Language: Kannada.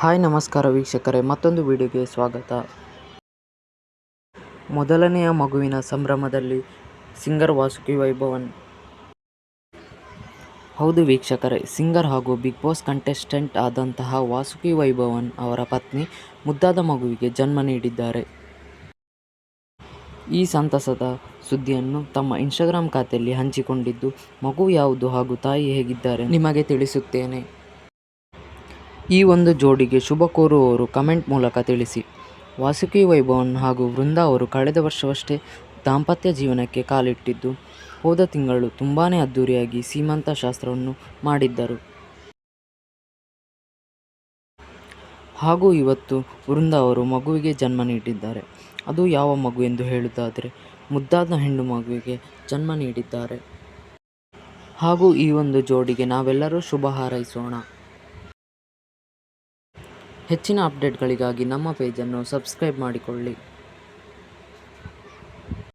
ಹಾಯ್ ನಮಸ್ಕಾರ ವೀಕ್ಷಕರೇ, ಮತ್ತೊಂದು ವಿಡಿಯೋಗೆ ಸ್ವಾಗತ. ಮೊದಲನೆಯ ಮಗುವಿನ ಸಂಭ್ರಮದಲ್ಲಿ ಸಿಂಗರ್ ವಾಸುಕಿ ವೈಭವನ್. ಹೌದು ವೀಕ್ಷಕರೇ, ಸಿಂಗರ್ ಹಾಗೂ ಬಿಗ್ ಬಾಸ್ ಕಂಟೆಸ್ಟೆಂಟ್ ಆದಂತಹ ವಾಸುಕಿ ವೈಭವನ್ ಅವರ ಪತ್ನಿ ಮುದ್ದಾದ ಮಗುವಿಗೆ ಜನ್ಮ ನೀಡಿದ್ದಾರೆ. ಈ ಸಂತಸದ ಸುದ್ದಿಯನ್ನು ತಮ್ಮ ಇನ್ಸ್ಟಾಗ್ರಾಮ್ ಖಾತೆಯಲ್ಲಿ ಹಂಚಿಕೊಂಡಿದ್ದು, ಮಗು ಯಾವುದು ಹಾಗೂ ತಾಯಿ ಹೇಗಿದ್ದಾರೆ ನಿಮಗೆ ತಿಳಿಸುತ್ತೇನೆ. ಈ ಒಂದು ಜೋಡಿಗೆ ಶುಭ ಕೋರುವವರು ಕಮೆಂಟ್ ಮೂಲಕ ತಿಳಿಸಿ. ವಾಸುಕಿ ವೈಭವನ್ ಹಾಗೂ ವೃಂದಾ ಅವರು ಕಳೆದ ವರ್ಷವಷ್ಟೇ ದಾಂಪತ್ಯ ಜೀವನಕ್ಕೆ ಕಾಲಿಟ್ಟಿದ್ದು, ಹೋದ ತಿಂಗಳು ತುಂಬಾ ಅದ್ಧೂರಿಯಾಗಿ ಸೀಮಂತ ಶಾಸ್ತ್ರವನ್ನು ಮಾಡಿದ್ದರು. ಹಾಗೂ ಇವತ್ತು ವೃಂದಾ ಅವರು ಮಗುವಿಗೆ ಜನ್ಮ ನೀಡಿದ್ದಾರೆ. ಅದು ಯಾವ ಮಗು ಎಂದು ಹೇಳುವುದಾದರೆ, ಮುದ್ದಾದ ಹೆಣ್ಣು ಮಗುವಿಗೆ ಜನ್ಮ ನೀಡಿದ್ದಾರೆ. ಹಾಗೂ ಈ ಒಂದು ಜೋಡಿಗೆ ನಾವೆಲ್ಲರೂ ಶುಭ ಹಾರೈಸೋಣ. ಹೆಚ್ಚಿನ ಅಪ್ಡೇಟ್ಗಳಿಗಾಗಿ ನಮ್ಮ ಪೇಜನ್ನು ಸಬ್ಸ್ಕ್ರೈಬ್ ಮಾಡಿಕೊಳ್ಳಿ.